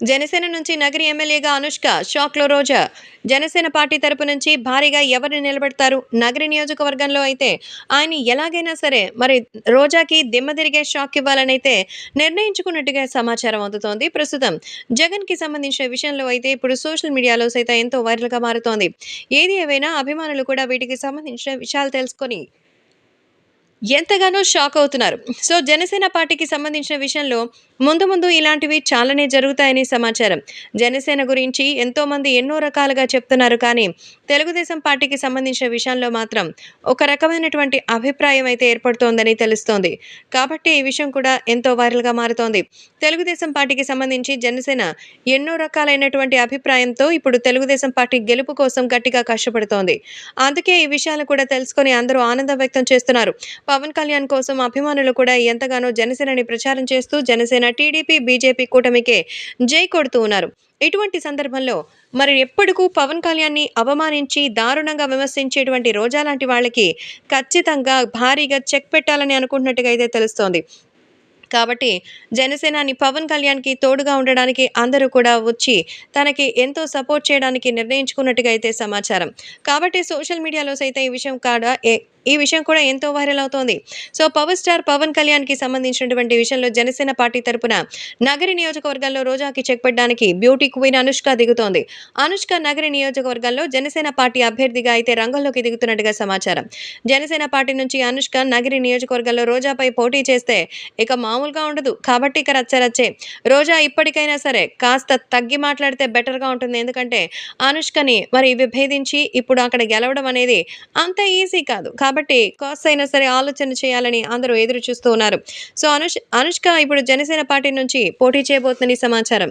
జనసేన నుంచి నగరి ఎమ్మెల్యేగా అనుష్క షాక్లో రోజా. జనసేన పార్టీ తరపు నుంచి భారీగా ఎవరిని నిలబెడతారు? నగరి నియోజకవర్గంలో అయితే ఆయన ఎలాగైనా సరే మరి రోజాకి దిమ్మ తిరిగే షాక్ ఇవ్వాలనైతే నిర్ణయించుకున్నట్టుగా సమాచారం అందుతోంది. ప్రస్తుతం జగన్కి సంబంధించిన విషయంలో అయితే ఇప్పుడు సోషల్ మీడియాలో సైతం ఎంతో వైరల్గా మారుతోంది. ఏది ఏవైనా అభిమానులు కూడా వీటికి సంబంధించిన విషయాలు తెలుసుకొని ఎంతగానో షాక్ అవుతున్నారు. సో జనసేన పార్టీకి సంబంధించిన విషయంలో ముందు ముందు ఇలాంటివి చాలానే జరుగుతాయని సమాచారం. జనసేన గురించి ఎంతోమంది ఎన్నో రకాలుగా చెప్తున్నారు కానీ తెలుగుదేశం పార్టీకి సంబంధించిన విషయంలో మాత్రం ఒక రకమైనటువంటి అభిప్రాయం అయితే ఏర్పడుతోందని తెలుస్తోంది. కాబట్టి ఈ విషయం కూడా ఎంతో వైరల్గా మారుతోంది. తెలుగుదేశం పార్టీకి సంబంధించి జనసేన ఎన్నో రకాలైనటువంటి అభిప్రాయంతో ఇప్పుడు తెలుగుదేశం పార్టీ గెలుపు కోసం గట్టిగా కష్టపడుతోంది. అందుకే ఈ విషయాలు కూడా తెలుసుకొని అందరూ ఆనందం వ్యక్తం చేస్తున్నారు. పవన్ కళ్యాణ్ కోసం అభిమానులు కూడా ఎంతగానో జనసేనని ప్రచారం చేస్తూ జనసేన టీడీపీ బీజేపీ కూటమికే జై కొడుతూ ఉన్నారు. ఇటువంటి సందర్భంలో మరి ఎప్పటికూ పవన్ కళ్యాణ్ని అవమానించి దారుణంగా విమర్శించేటువంటి రోజా లాంటి వాళ్ళకి ఖచ్చితంగా భారీగా చెక్ పెట్టాలని అనుకుంటున్నట్టుగా అయితే తెలుస్తోంది. కాబట్టి జనసేనాని పవన్ కళ్యాణ్కి తోడుగా ఉండడానికి అందరూ కూడా వచ్చి తనకి ఎంతో సపోర్ట్ చేయడానికి నిర్ణయించుకున్నట్టుగా అయితే సమాచారం. కాబట్టి సోషల్ మీడియాలో సైతం ఈ విషయం కాడ ఏ- ఈ విషయం కూడా ఎంతో వైరల్ అవుతోంది. సో పవర్ స్టార్ పవన్ కళ్యాణ్కి సంబంధించినటువంటి విషయంలో జనసేన పార్టీ తరపున నగరి నియోజకవర్గంలో రోజాకి చెక్ పెట్టడానికి బ్యూటీ క్వీన్ అనుష్క దిగుతోంది. అనుష్క నగరి నియోజకవర్గంలో జనసేన పార్టీ అభ్యర్థిగా అయితే రంగంలోకి దిగుతున్నట్టుగా సమాచారం. జనసేన పార్టీ నుంచి అనుష్క నగరి నియోజకవర్గంలో రోజాపై పోటీ చేస్తే ఇక మామూలుగా ఉండదు. కాబట్టి ఇక రచ్చరచ్చే రోజా ఇప్పటికైనా సరే కాస్త తగ్గి మాట్లాడితే బెటర్గా ఉంటుంది. ఎందుకంటే అనుష్కని మరి విభేదించి ఇప్పుడు అక్కడ గెలవడం అనేది అంత ఈజీ కాదు. కాబట్టి కాస్త అయినా సరే ఆలోచన చేయాలని అందరూ ఎదురు చూస్తూ ఉన్నారు. సో అనుష్ అనుష్క ఇప్పుడు జనసేన పార్టీ నుంచి పోటీ చేయబోతుందని సమాచారం.